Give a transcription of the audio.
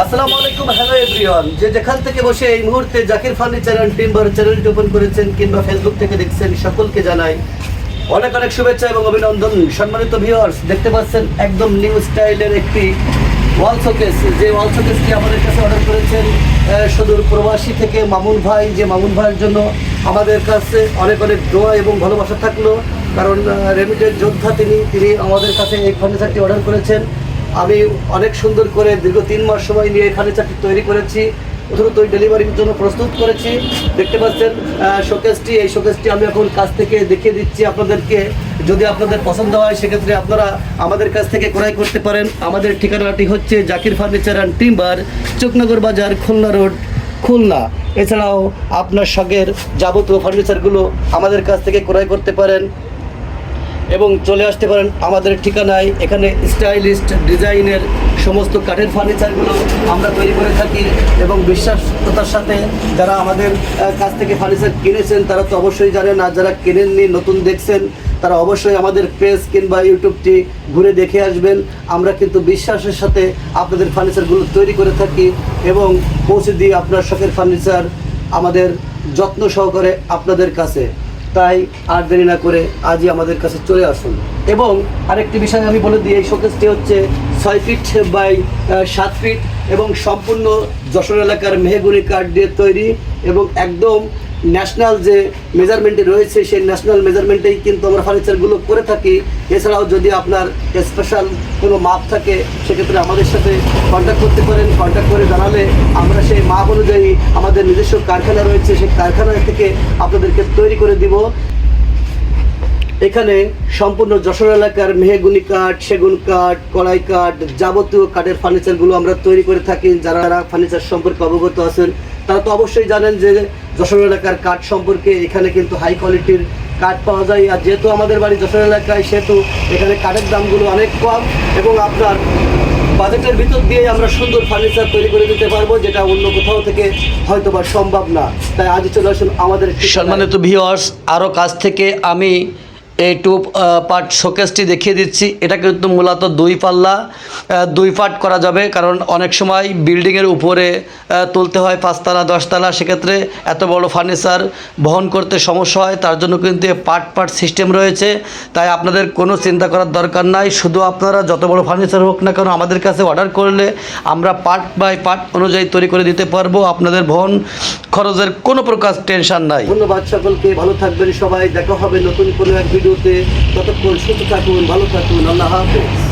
আসসালামু আলাইকুম hello everyone যে যেখান থেকে বসে এই মুহূর্তে জাকির ফার্নিচার অ্যান্ড টিম্বার চ্যানেলটি ওপেন করেছেন কিংবা ফেসবুক থেকে দেখছেন, সকলকে জানাই অনেক অনেক শুভেচ্ছা এবং অভিনন্দন। সম্মানিত ভিউয়ার্স দেখতে পাচ্ছেন একদম নিউ স্টাইলের একটি ওয়াল শোকেস যে ওয়াল শোকেসটি আমাদের কাছে অর্ডার করেছেন সুদূর প্রবাসী থেকে মামুন ভাই। যে মামুন ভাইয়ের জন্য আমাদের কাছে অনেক অনেক দোয়া এবং ভালোবাসা থাকল। কারণ রেমিটেড যোদ্ধা তিনি তিনি আমাদের কাছে এই ফার্নিচারটি অর্ডার করেছেন। আমি অনেক সুন্দর করে দীর্ঘ তিন মাস সময় নিয়ে এই ফার্নিচারটি তৈরি করেছি। দ্রুত ডেলিভারির জন্য প্রস্তুত করেছি। দেখতে পাচ্ছেন শোকেসটি এই শোকেসটি আমি এখন কাছ থেকে দেখিয়ে দিচ্ছি আপনাদেরকে। যদি আপনাদের পছন্দ হয়, সেক্ষেত্রে আপনারা আমাদের কাছ থেকে ক্রয় করতে পারেন। আমাদের ঠিকানাটি হচ্ছে Zakir furniture and timber, Chuknagar Bazar, Khulna road, Khulna. এছাড়াও আপনার শখের যাবতীয় ফার্নিচারগুলো আমাদের কাছ থেকে ক্রয় করতে পারেন। এবং চলে আসতে পারেন আমাদের ঠিকানায়। এখানে স্টাইলিস্ট ডিজাইনের সমস্ত কাঠের ফার্নিচারগুলো আমরা তৈরি করে থাকি এবং বিশ্বাসতার সাথে যারা আমাদের কাছ থেকে ফার্নিচার কিনেছেন, তারা তো অবশ্যই জানেন। আর যারা কেনেননি, নতুন দেখছেন, তারা অবশ্যই আমাদের পেজ কিংবা ইউটিউবটি ঘুরে দেখে আসবেন। আমরা কিন্তু বিশ্বাসের সাথে আপনাদের ফার্নিচারগুলো তৈরি করে থাকি এবং পৌঁছে দিই আপনার শখের ফার্নিচার আমাদের যত্ন সহকারে আপনাদের কাছে। তাই আর দেরি না করে আজই আমাদের কাছে চলে আসুন। এবং আরেকটি বিষয় আমি বলে দিই, এই শোকেসটি হচ্ছে ছয় ফিট বাই সাত ফিট এবং সম্পূর্ণ যশোর এলাকার মেহগুনি কাঠ দিয়ে তৈরি। এবং একদম ন্যাশনাল যে মেজারমেন্টে রয়েছে, সেই ন্যাশনাল মেজারমেন্টেই কিন্তু আমরা ফার্নিচারগুলো করে থাকি। এছাড়াও যদি আপনার স্পেশাল কোনো মাপ থাকে, সেক্ষেত্রে আমাদের সাথে কন্ট্যাক্ট করতে পারেন। কন্ট্যাক্ট করে জানালে আমরা সেই মাপ অনুযায়ী আমাদের নিজস্ব কারখানা রয়েছে, সেই কারখানা থেকে আপনাদেরকে তৈরি করে দিব। এখানে সম্পূর্ণ যশোর এলাকার মেহেগুনি কাঠ, সেগুন কাঠ কড়াই কাঠ যাবতীয় কাঠের ফার্নিচারগুলো আমরা তৈরি করে থাকি। যারা ফার্নিচার সম্পর্কে অবগত আছেন, তারা তো অবশ্যই জানেন যে যশোর এলাকার কাঠ সম্পর্কে এখানে কিন্তু হাই কোয়ালিটির কাঠ পাওয়া যায়। আর যেহেতু আমাদের বাড়ি যশোর এলাকায়, সেহেতু এখানে কাঠের দামগুলো অনেক কম এবং আপনার বাজেটের ভিতর দিয়ে আমরা সুন্দর ফার্নিচার তৈরি করে দিতে পারব, যেটা অন্য কোথাও থেকে হয়তো বা সম্ভব না। তাই আজ চলে আসুন আমাদের সম্মানিত ভিওয়ার্স আরও কাছ থেকে আমি এই টু পার্ট শোকেসটি দেখিয়ে দিচ্ছি। এটা কিন্তু মূলত দুই পাল্লা দুই পার্ট করা যাবে, কারণ অনেক সময় বিল্ডিংয়ের উপরে তুলতে হয় পাঁচতলা, দশতলা। সেক্ষেত্রে এত বড় ফার্নিচার বহন করতে সমস্যা হয়, তার জন্য কিন্তু পার্ট পার্ট সিস্টেম রয়েছে। তাই আপনাদের কোনো চিন্তা করার দরকার নাই। শুধু আপনারা যত বড় ফার্নিচার হোক না কেন আমাদের কাছে অর্ডার করলে আমরা পার্ট বাই পার্ট অনুযায়ী তৈরি করে দিতে পারব। আপনাদের বহন খরচের কোনো প্রকার টেনশন নাই। ধন্যবাদ সকলকে, ভালো থাকবেন সবাই, দেখা হবে নতুন কোনো এক ভিডিওতে। ততক্ষণ সুস্থ থাকুন, ভালো থাকুন, আল্লাহ হাফেজ।